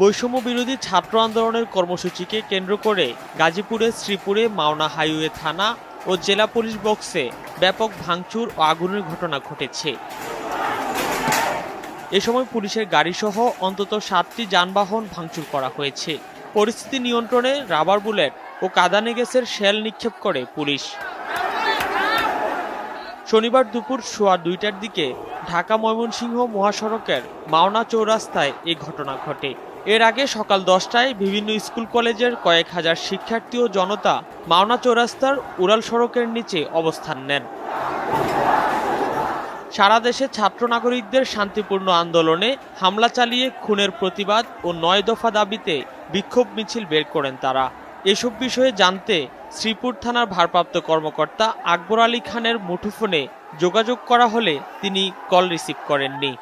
বৈষম্য বিরোধী ছাত্র আন্দোলনের কর্মসূচিকে কেন্দ্র করে গাজীপুরের শ্রীপুরে, মাওনা হাইওয়ে থানা ও জেলা পুলিশ বক্সে ব্যাপক ভাঙচুর ও আগুনের ঘটনা ঘটেছে। এ সময় পুলিশের গাড়িসহ অন্তত সাতটি যানবাহন ভাঙচুর করা হয়েছে। পরিস্থিতি নিয়ন্ত্রণে রাবার বুলেট ও কাদানে গ্যাসের শেল নিক্ষেপ করে পুলিশ। শনিবার দুপুর সোয়া দুইটার দিকে ঢাকা ময়মনসিংহ মহাসড়কের মাওনা চৌরাস্তায় এই ঘটনা ঘটে। এর আগে সকাল দশটায় বিভিন্ন স্কুল কলেজের কয়েক হাজার শিক্ষার্থী ও জনতা মাওনা চৌরাস্তার উড়াল সড়কের নিচে অবস্থান নেন। সারা দেশে ছাত্র নাগরিকদের শান্তিপূর্ণ আন্দোলনে হামলা চালিয়ে খুনের প্রতিবাদ ও নয় দফা দাবিতে বিক্ষোভ মিছিল বের করেন তারা। এসব বিষয়ে জানতে শ্রীপুর থানার ভারপ্রাপ্ত কর্মকর্তা আকবর আলী খানের মুঠোফোনে যোগাযোগ করা হলে তিনি কল রিসিভ করেননি।